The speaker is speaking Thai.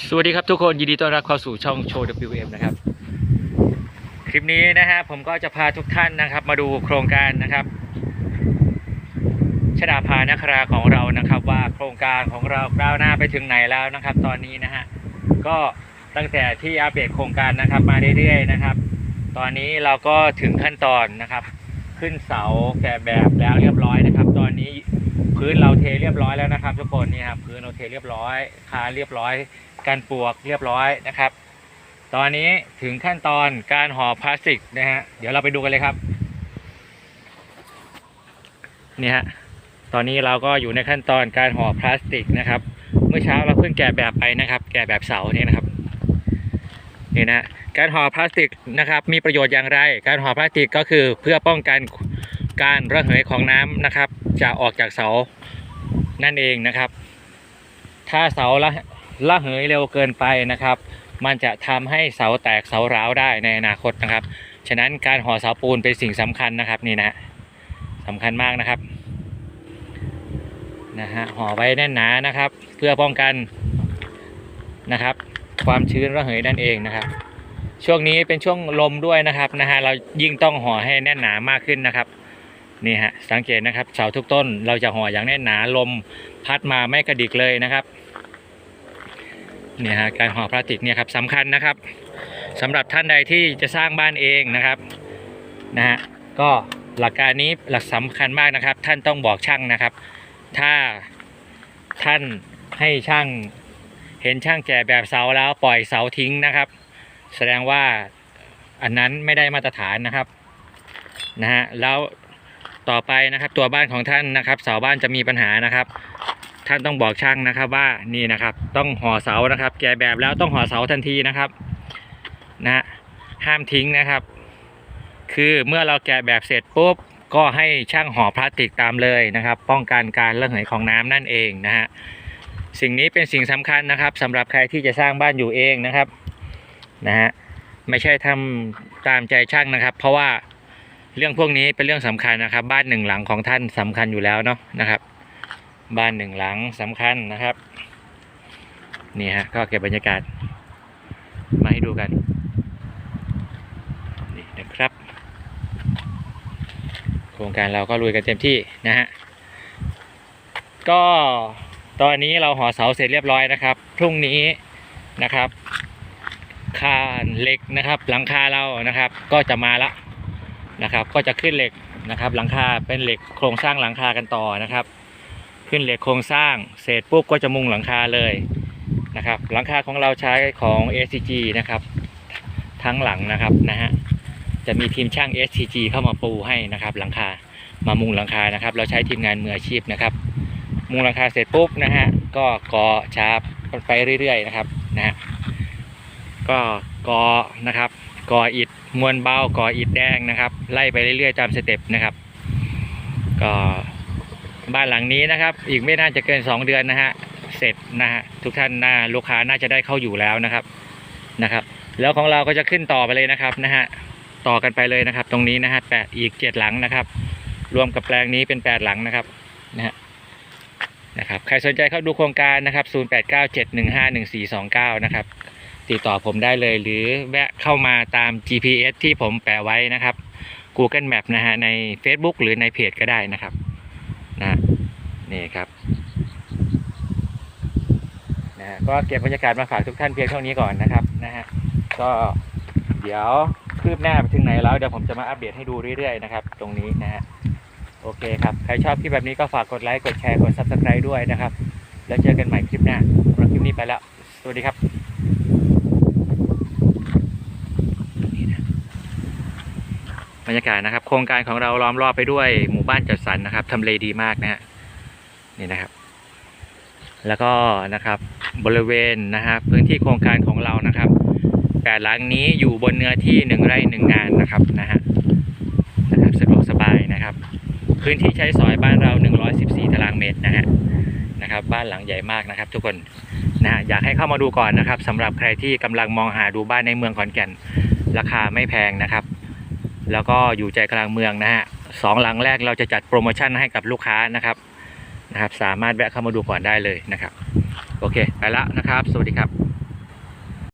สวัสดีครับทุกคนยินดีต้อนรับเข้าสู่ช่องโชว์ WM นะครับ คลิปนี้นะฮะผมก็จะพาทุกท่านนะครับ มาดูโครงการนะครับชดาภานคราของเรานะครับ ว่าโครงการของเราก้าวหน้าไปถึงไหนแล้วนะครับ ตอนนี้นะฮะก็ตั้งแต่ที่อัปเดตโครงการนะครับมาเรื่อยๆนะครับ ตอนนี้เราก็ถึงขั้นตอนนะครับ ขึ้นเสาแกะแบบแล้วเรียบร้อยนะครับ ตอนนี้พื้นเราเทเรียบร้อยแล้วนะครับ ทุกคนนี่ครับพื้นเราเทเรียบร้อยคานเรียบร้อย การปลวกเรียบร้อยนะครับ ตอนนี้ถึงขั้นตอนการห่อพลาสติกนะฮะเดี๋ยวเราไปดูกันเลยครับนี่ฮะตอนนี้เราก็อยู่ในขั้นตอนการห่อพลาสติกนะครับ เมื่อเช้าเราเพิ่งแกะแบบไปนะครับ แกะแบบเสาเนี่ยนะครับนี่นะการห่อพลาสติกนะครับ มีประโยชน์อย่างไร การห่อพลาสติกก็คือเพื่อป้องกันการระเหยของน้ำนะครับ จะออกจากเสานั่นเองนะครับ ถ้าเสาละ ละเหยเร็วเกินไปนะครับ มันจะทำให้เสาแตกเสาร้าวได้ในอนาคตนะครับ ฉะนั้นการห่อเสาปูนเป็นสิ่งสำคัญนะครับนี่นะสำคัญมากนะครับนะฮะห่อไว้แน่นหนานะครับ เพื่อป้องกันนะครับ ความชื้นระเหยนั่นเองนะครับ ช่วงนี้เป็นช่วงลมด้วยนะครับนะฮะเรายิ่งต้องห่อให้แน่นหนามากขึ้นนะครับนี่ฮะสังเกตนะครับเสาทุกต้นเราจะห่ออย่างแน่นหนาลมพัดมาไม่กระดิกเลยนะครับ เนี่ยฮะการห่อพลาสติกเนี่ยครับสำคัญนะครับสำหรับท่านใดที่จะสร้างบ้านเองนะครับนะฮะก็หลักการนี้หลักสำคัญมากนะครับ ท่านต้องบอกช่างนะครับ ถ้าท่านให้ช่างเห็นช่างแก่แบบเสาแล้วปล่อยเสาทิ้งนะครับ แสดงว่าอันนั้นไม่ได้มาตรฐานนะครับนะฮะแล้วต่อไปนะครับตัวบ้านของท่านนะครับ เสาบ้านจะมีปัญหานะครับ ท่านต้องบอกช่างนะครับว่านี่นะครับ ต้องห่อเสานะครับ แกะแบบแล้วต้องห่อเสาทันทีนะครับนะฮะห้ามทิ้งนะครับ คือเมื่อเราแกะแบบเสร็จปุ๊บก็ให้ช่างห่อพลาสติกตามเลยนะครับ ป้องกันการระเหยของน้ำนั่นเองนะฮะสิ่งนี้เป็นสิ่งสำคัญนะครับสำหรับใครที่จะสร้างบ้านอยู่เองนะครับนะฮะไม่ใช่ทำตามใจช่างนะครับ เพราะว่าเรื่องพวกนี้เป็นเรื่องสำคัญนะครับ บ้านหนึ่งหลังของท่านสำคัญอยู่แล้วเนาะนะครับ บ้านหนึ่งหลังสำคัญนะครับ นี่ฮะก็เก็บบรรยากาศ มาให้ดูกัน นี่นะครับ โครงการเราก็ลุยกันเต็มที่นะฮะ ก็ตอนนี้เราห่อเสาเสร็จเรียบร้อยนะครับ พรุ่งนี้นะครับ คานเหล็กนะครับ หลังคาเรานะครับ ก็จะมาละนะครับ ก็จะขึ้นเหล็กนะครับ หลังคาเป็นเหล็กโครงสร้างหลังคากันต่อนะครับ ขึ้นเหล็กโครงสร้าง เสร็จปุ๊บก็จะมุงหลังคาเลยนะครับ หลังคาของเราใช้ของ SCG นะครับ ทั้งหลังนะครับนะฮะจะมีทีมช่าง SCG เข้ามาปูให้นะครับหลังคามามุงหลังคานะครับ เราใช้ทีมงานมืออาชีพนะครับ มุงหลังคาเสร็จปุ๊บนะฮะก็ก่อชาบไปเรื่อยๆนะครับนะฮะก็ก่อนะครับก่ออิฐมวลเบาก่ออิฐแดงนะครับ ไล่ไปเรื่อยๆตามสเต็ปนะครับ ก็ บ้านหลังนี้นะครับ อีกไม่น่าจะเกิน 2 เดือนนะฮะเสร็จนะฮะทุกท่านน่าลูกค้าน่าจะได้เข้าอยู่แล้วนะครับนะครับ แล้วของเราก็จะขึ้นต่อไปเลยนะครับนะฮะต่อกันไปเลยนะครับ ตรงนี้นะฮะแปดอีกเจ็ดหลังนะครับ รวมกับแปลงนี้เป็น8หลังนะครับนะฮะนะครับใครสนใจเข้าดูโครงการนะครับ 0897151429 นะครับ ติดต่อผมได้เลยหรือแวะเข้ามาตาม GPS ที่ผมแปะไว้นะครับ Google Map นะฮะใน Facebook หรือในเพจก็ได้นะครับ นี่ครับนะฮะก็เก็บบรรยากาศมาฝากทุกท่านเพียงเท่านี้ก่อนนะครับนะฮะก็เดี๋ยวคืบหน้าไปถึงไหนแล้วเดี๋ยวผมจะมาอัปเดตให้ดูเรื่อยๆนะครับ ตรงนี้นะฮะโอเคครับใครชอบคลิปแบบนี้ก็ฝากกดไลค์กดแชร์กด Subscribe ด้วยนะครับ แล้วเจอกันใหม่คลิปหน้าสำหรับคลิปนี้ไปแล้ว สวัสดีครับบรรยากาศนะครับ โครงการของเราล้อมรอบไปด้วยหมู่บ้านจัดสรรนะครับทำเลดีมากนะฮะ นี่นะครับ แล้วก็นะครับบริเวณนะครับพื้นที่โครงการของเรานะครับแปดหลังนี้อยู่บนเนื้อที่หนึ่งไร่หนึ่งงานนะครับนะฮะนะครับสะดวกสบายนะครับ พื้นที่ใช้สอยบ้านเรา 114 ตารางเมตรนะฮะนะครับบ้านหลังใหญ่มากนะครับ ทุกคนนะฮะอยากให้เข้ามาดูก่อนนะครับสำหรับใครที่กำลังมองหาดูบ้านในเมืองขอนแก่น ราคาไม่แพงนะครับ แล้วก็อยู่ใจกลางเมืองนะฮะสองหลังแรกเราจะจัดโปรโมชั่นให้กับลูกค้านะครับ นะครับ สามารถแวะเข้ามาดูก่อนได้เลยนะครับ โอเค ไปละนะครับ สวัสดีครับ